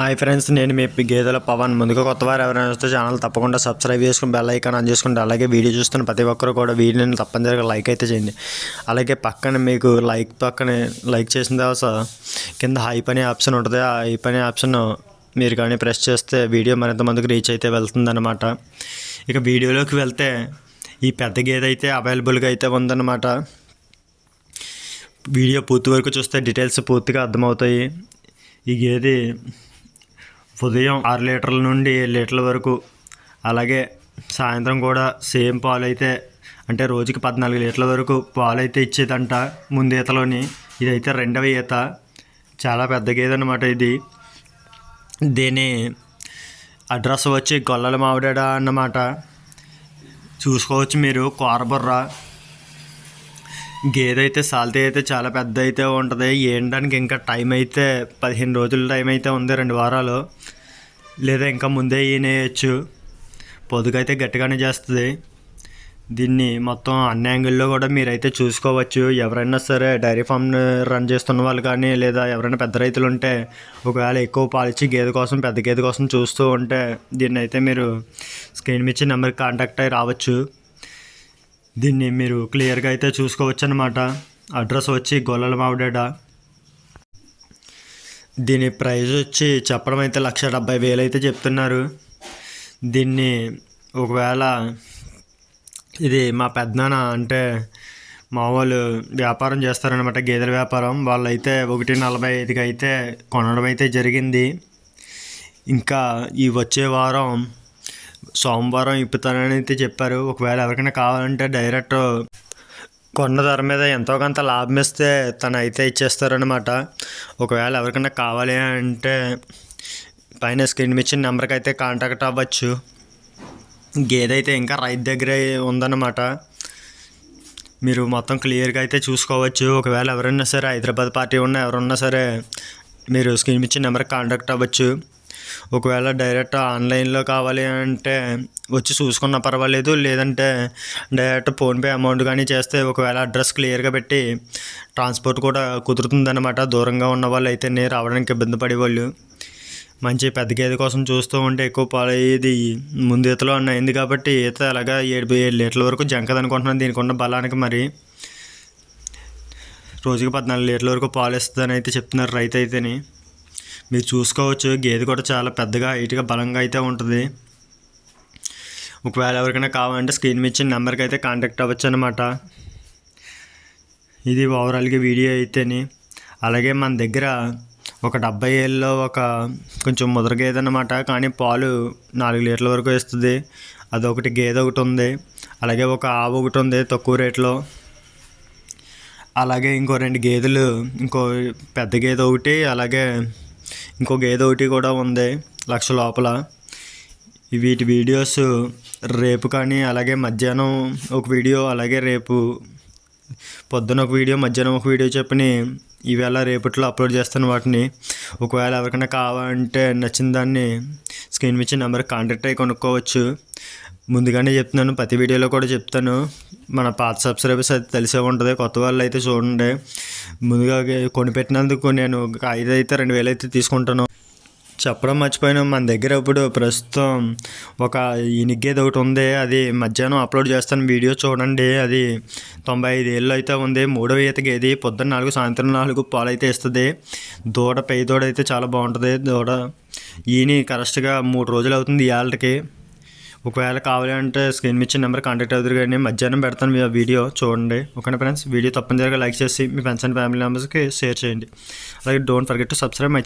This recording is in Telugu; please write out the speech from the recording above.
హాయ్ ఫ్రెండ్స్ నేను మీ గేదెల పవన్. ముందుగా కొత్త వారు ఎవరైనా వస్తే ఛానల్ తప్పకుండా సబ్స్క్రైబ్ చేసుకుని బెల్ ఐకాన్ ఆన్ చేసుకుంటే అలాగే వీడియో చూస్తున్న ప్రతి ఒక్కరు కూడా వీడియోని తప్పనిసరిగా లైక్ అయితే చేయండి. అలాగే పక్కన మీకు లైక్ పక్కనే లైక్ చేసిన తర్వాత కింద హైప్ అనే ఆప్షన్ ఉంటుంది. ఆ హైప్ అనే ఆప్షన్ మీరు కానీ ప్రెస్ చేస్తే వీడియో మరింత మందికి రీచ్ అయితే వెళ్తుందన్నమాట. ఇక వీడియోలోకి వెళ్తే ఈ పెద్ద గేదె అయితే అవైలబుల్గా అయితే ఉందన్నమాట. వీడియో పూర్తి వరకు చూస్తే డీటెయిల్స్ పూర్తిగా అర్థమవుతాయి. ఈ గేదె ఉదయం ఆరు లీటర్ల నుండి ఏడు లీటర్ల వరకు. అలాగే సాయంత్రం కూడా సేమ్ పాలు అయితే అంటే రోజుకి పద్నాలుగు లీటర్ల వరకు పాలు అయితే ఇచ్చేదంట ముందు ఈతలోని ఇదైతే రెండవ ఈత. చాలా పెద్ద గేదె అనమాట ఇది. దీని అడ్రస్ వచ్చి గొల్లల మావిడాడ అన్నమాట. చూసుకోవచ్చు మీరు కోరబుర్ర. గేదె అయితే సాల్తీ అయితే చాలా పెద్ద అయితే ఉంటుంది. ఏంటానికి ఇంకా టైం అయితే పదిహేను రోజుల టైం అయితే ఉంది రెండు వారాలు. లేదా ఇంకా ముందే ఈనేయచ్చు. పొదుగైతే గట్టిగానే చేస్తుంది. దీన్ని మొత్తం అన్ని యాంగిల్లో కూడా మీరైతే చూసుకోవచ్చు. ఎవరైనా సరే డైరీ ఫామ్ రన్ చేస్తున్న వాళ్ళు కానీ లేదా ఎవరైనా పెద్ద రైతులు ఉంటే ఒకవేళ ఎక్కువ పాలిచ్చి గేదె కోసం పెద్ద గేదె కోసం చూస్తూ ఉంటే దీన్ని అయితే మీరు స్క్రీన్ మీద ఇచ్చిన నెంబర్కి కాంటాక్ట్ అయ్యి రావచ్చు. దీన్ని మీరు క్లియర్గా అయితే చూసుకోవచ్చు అనమాట అడ్రస్ వచ్చి గొల్లల మావిడేట దీని ప్రైస్ వచ్చి చెప్పడం అయితే లక్ష డెబ్బై వేలు అయితే చెప్తున్నారు. దీన్ని ఒకవేళ ఇది మా పెద్దనాన్న అంటే మా వాళ్ళు వ్యాపారం చేస్తారనమాట గేదెల వ్యాపారం. వాళ్ళైతే ఒకటి నలభై ఐదుకి అయితే కొనడం అయితే జరిగింది. ఇంకా ఈ వచ్చే వారం సోమవారం ఇప్పుతానని అయితే చెప్పారు. ఒకవేళ ఎవరికైనా కావాలంటే డైరెక్ట్ కొన్న ధర మీద ఎంతో కొంత లాభం ఇస్తే తను అయితే ఇచ్చేస్తారనమాట ఒకవేళ ఎవరికైనా కావాలి అంటే పైన స్క్రీన్ ఇచ్చిన నెంబర్కి అయితే కాంటాక్ట్ అవ్వచ్చు. గేదె అయితే ఇంకా రైతు దగ్గరే ఉందన్నమాట. మీరు మొత్తం క్లియర్గా అయితే చూసుకోవచ్చు. ఒకవేళ ఎవరైనా సరే హైదరాబాద్ పార్టీ ఉన్న ఎవరున్నా సరే మీరు స్క్రీన్ ఇచ్చిన నెంబర్కి కాంటాక్ట్ అవ్వచ్చు. ఒకవేళ డైరెక్ట్ ఆన్లైన్లో కావాలి అంటే వచ్చి చూసుకున్నా పర్వాలేదు. లేదంటే డైరెక్ట్ ఫోన్పే అమౌంట్ కానీ చేస్తే ఒకవేళ అడ్రస్ క్లియర్గా పెట్టి ట్రాన్స్పోర్ట్ కూడా కుదురుతుందన్నమాట. దూరంగా ఉన్న వాళ్ళు అయితే నేను రావడానికి ఇబ్బంది పడేవాళ్ళు. మంచి పెద్ద గేదె కోసం చూస్తూ ఉంటే ఎక్కువ పాలు ముందు ఈతలో అన్న అయింది కాబట్టి ఈత అలాగా ఏడు ఏడు లీటర్ల వరకు జంకదనుకుంటున్నాను దీనికి ఉన్న బలానికి మరి రోజుకి పద్నాలుగు లీటర్ల వరకు పాలు ఇస్తుందని అయితే చెప్తున్నారు రైతు అయితేని. మీరు చూసుకోవచ్చు. గేదె కూడా చాలా పెద్దగా హైట్గా బలంగా అయితే ఉంటుంది. ఒకవేళ ఎవరికైనా కావాలంటే స్క్రీన్ మీద ఇచ్చిన నెంబర్కి అయితే కాంటాక్ట్ అవ్వచ్చు అనమాట ఇది ఓవరాల్గా వీడియో అయితేని. అలాగే మన దగ్గర ఒక డెబ్బై ఏళ్ళలో ఒక కొంచెం ముద్ర గేదె అనమాట కానీ పాలు నాలుగు లీటర్ల వరకు ఇస్తుంది అదొకటి గేదె ఒకటి ఉంది. అలాగే ఒక ఆవు ఒకటి ఉంది తక్కువ రేట్లో. అలాగే ఇంకో రెండు గేదెలు ఇంకో పెద్ద గేదె ఒకటి అలాగే ఇంకో గేదె ఒకటి కూడా ఉంది లక్ష లోపల. వీటి వీడియోస్ రేపు కానీ అలాగే మధ్యాహ్నం ఒక వీడియో అలాగే రేపు పొద్దున ఒక వీడియో మధ్యాహ్నం ఒక వీడియో చెప్పని ఈవేళ రేపట్లో అప్లోడ్ చేస్తాను వాటిని. ఒకవేళ ఎవరికైనా కావాలంటే నచ్చిన దాన్ని స్క్రీన్ మీద నెంబర్ కాంటాక్ట్ అయ్యి కొనుక్కోవచ్చు. ముందుగానే చెప్తున్నాను ప్రతి వీడియోలో కూడా చెప్తాను. మన పాత సబ్స్క్రైబర్స్ అయితే తెలిసే ఉంటుంది కొత్త వాళ్ళు అయితే చూడండి. ముందుగా కొనిపెట్టినందుకు నేను ఒక ఐదు అయితే రెండు వేలు అయితే తీసుకుంటాను. చెప్పడం మర్చిపోయినా మన దగ్గర ఇప్పుడు ప్రస్తుతం ఒక ఇనిగ్గేది ఒకటి ఉంది అది మధ్యాహ్నం అప్లోడ్ చేస్తాను వీడియో చూడండి. అది తొంభై ఐదు ఏళ్ళు అయితే ఉంది మూడవ ఈత గేది పొద్దున్న నాలుగు సాయంత్రం నాలుగు పాలు అయితే ఇస్తుంది. దూడ పై దూడ అయితే చాలా బాగుంటుంది దూడ ఈని కరెక్ట్గా మూడు రోజులు అవుతుంది ఇవాళకి ఒకవేళ కావాలి అంటే స్క్రీన్ ఇచ్చిన నెంబర్ కాంటాక్ట్ అవుతారు కానీ మధ్యాహ్నం పెడతాను మీ వీడియో చూడండి. ఓకేనా ఫ్రెండ్స్ వీడియో తప్పనిసరిగా లైక్ చేసి మీ ఫ్రెండ్స్ అండ్ ఫ్యామిలీ మెంబర్స్కి షేర్ చేయండి. అలాగే don't forget to subscribe my